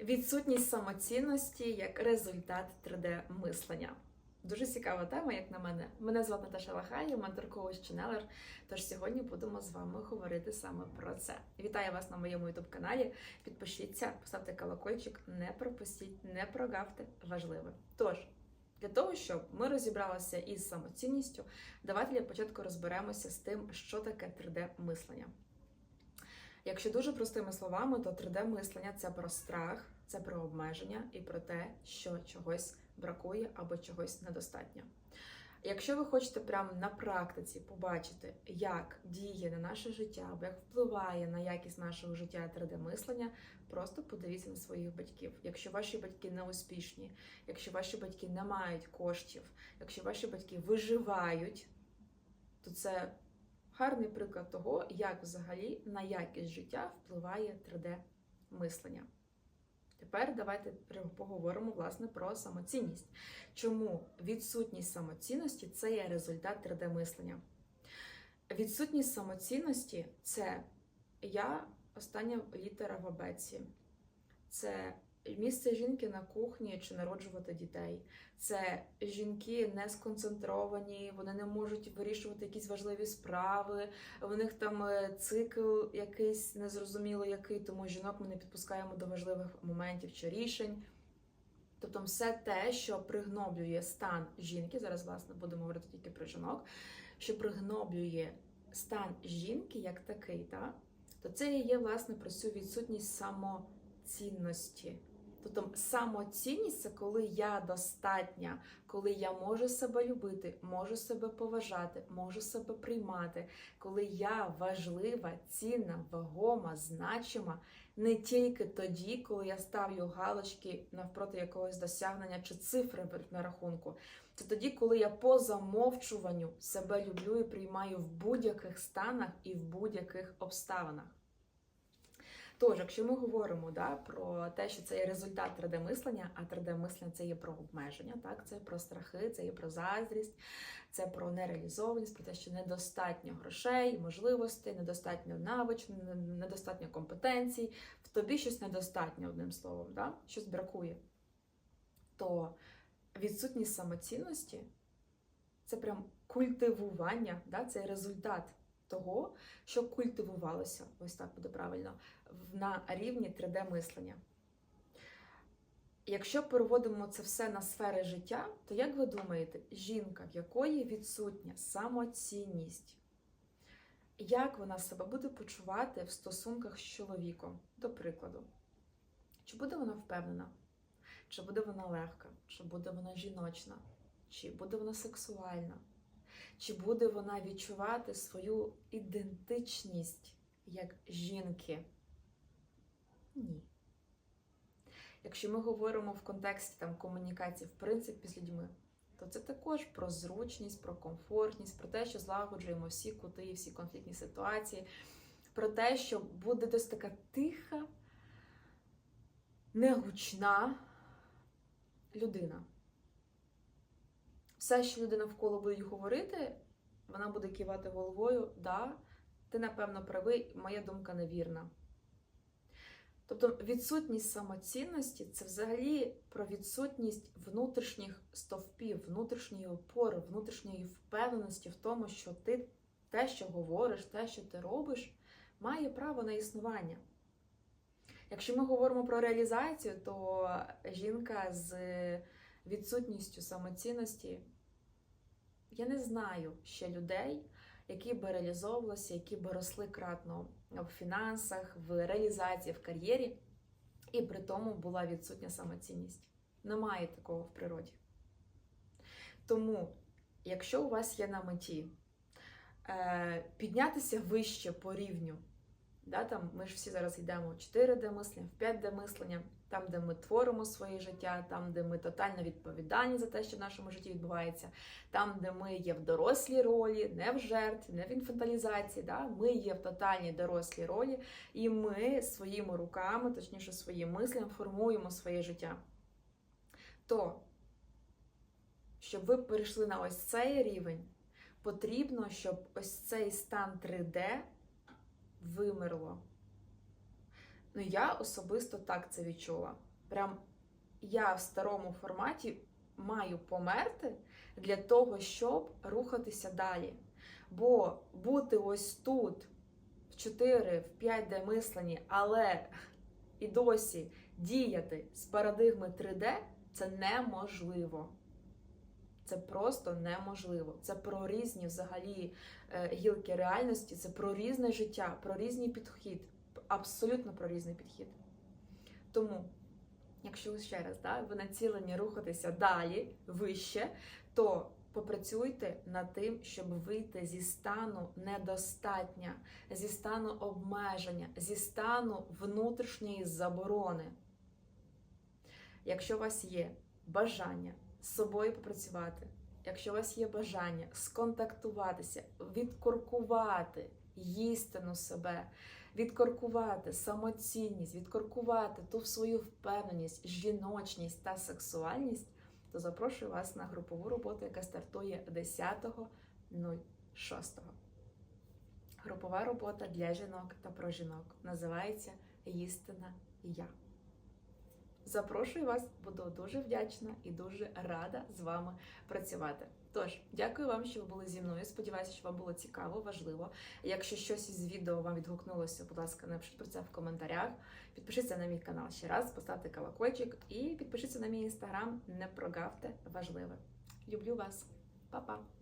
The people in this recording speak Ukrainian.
Відсутність самоцінності як результат 3D-мислення. Дуже цікава тема, як на мене. Мене звати Наташа Лахай, ментор коуч ченелер. Тож сьогодні будемо з вами говорити саме про це. Вітаю вас на моєму youtube каналі. Підпишіться, поставте колокольчик, не пропустіть, не прогавте. Важливе. Тож, для того, щоб ми розібралися із самоцінністю, давайте для початку розберемося з тим, що таке 3D-мислення. Якщо дуже простими словами, то 3D-мислення це про страх, це про обмеження і про те, що чогось бракує або чогось недостатньо. Якщо ви хочете прямо на практиці побачити, як діє на наше життя, або як впливає на якість нашого життя 3D-мислення, просто подивіться на своїх батьків. Якщо ваші батьки не успішні, якщо ваші батьки не мають коштів, якщо ваші батьки виживають, то це гарний приклад того, як взагалі на якість життя впливає 3D-мислення. Тепер давайте поговоримо власне про самоцінність. Чому відсутність самоцінності це є результат 3D-мислення? Відсутність самоцінності це я остання літера в абеці. Це місце жінки на кухні чи народжувати дітей. Це жінки не сконцентровані, вони не можуть вирішувати якісь важливі справи. В них там е, цикл якийсь незрозуміло який, тому жінок ми не підпускаємо до важливих моментів чи рішень. Тобто, все те, що пригноблює стан жінки, зараз, власне, будемо говорити тільки про жінок, що пригноблює стан жінки як такий, та, то це і є, власне, про цю відсутність самоцінності. Тобто самоцінність це коли я достатня, коли я можу себе любити, можу себе поважати, можу себе приймати, коли я важлива, цінна, вагома, значима не тільки тоді, коли я ставлю галочки навпроти якогось досягнення чи цифри на рахунку. Це тоді, коли я по замовчуванню себе люблю і приймаю в будь-яких станах і в будь-яких обставинах. Тож, якщо ми говоримо да, про те, що це є результат 3D-мислення, а 3D-мислення це є про обмеження, так, це про страхи, це є про заздрість, це про нереалізованість, про те, що недостатньо грошей, можливостей, недостатньо навичок, недостатньо компетенцій, в тобі щось недостатньо, одним словом, да, щось бракує. То відсутність самоцінності це прям культивування, да, це результат того, що культивувалося, ось так буде правильно, на рівні 3D-мислення. Якщо переводимо це все на сфери життя, то як ви думаєте, жінка, в якої відсутня самоцінність, як вона себе буде почувати в стосунках з чоловіком, до прикладу? Чи буде вона впевнена? Чи буде вона легка? Чи буде вона жіночна? Чи буде вона сексуальна? Чи буде вона відчувати свою ідентичність як жінки? Ні. Якщо ми говоримо в контексті там, комунікації, в принципі, з людьми, то це також про зручність, про комфортність, про те, що злагоджуємо всі кути і всі конфліктні ситуації, про те, що буде досить така тиха, негучна людина все, що люди навколо будуть говорити, вона буде кивати головою, да, ти, напевно, правий, моя думка невірна. Тобто відсутність самоцінності це взагалі про відсутність внутрішніх стовпів, внутрішньої опори, внутрішньої впевненості в тому, що ти те, що говориш, те, що ти робиш, має право на існування. Якщо ми говоримо про реалізацію, то жінка з відсутністю самоцінності, я не знаю ще людей, які би реалізовувалися, які би росли кратно в фінансах, в реалізації, в кар'єрі, і при тому була відсутня самоцінність. Немає такого в природі. Тому, якщо у вас є на меті е, піднятися вище по рівню, да, там ми ж всі зараз йдемо в 4D мислення, в 5D мислення, там, де ми творимо своє життя, там, де ми тотально відповідальні за те, що в нашому житті відбувається, там, де ми є в дорослій ролі, не в жертві, не в інфанталізації, да? ми є в тотальній дорослій ролі, і ми своїми руками, точніше, своїм мислям, формуємо своє життя. То, щоб ви перейшли на ось цей рівень, потрібно, щоб ось цей стан 3D вимерло. Ну, я особисто так це відчула. Прям я в старому форматі маю померти для того, щоб рухатися далі. Бо бути ось тут в 4, в 5D мисленні, але і досі діяти з парадигми 3D це неможливо. Це просто неможливо. Це про різні взагалі е, гілки реальності, це про різне життя, про різний підхід. Абсолютно про різний підхід. Тому, якщо ви ще раз да, ви націлені рухатися далі, вище, то попрацюйте над тим, щоб вийти зі стану недостатня, зі стану обмеження, зі стану внутрішньої заборони. Якщо у вас є бажання з собою попрацювати, якщо у вас є бажання сконтактуватися, відкоркувати істину себе, відкоркувати самоцінність, відкоркувати ту свою впевненість, жіночність та сексуальність, то запрошую вас на групову роботу, яка стартує 10.06. Групова робота для жінок та про жінок називається Істина Я. Запрошую вас, буду дуже вдячна і дуже рада з вами працювати. Тож, дякую вам, що ви були зі мною. Сподіваюся, що вам було цікаво, важливо. Якщо щось із відео вам відгукнулося, будь ласка, напишіть про це в коментарях. Підпишіться на мій канал ще раз, поставте колокольчик і підпишіться на мій інстаграм. Не прогавте важливе. Люблю вас, Па-па!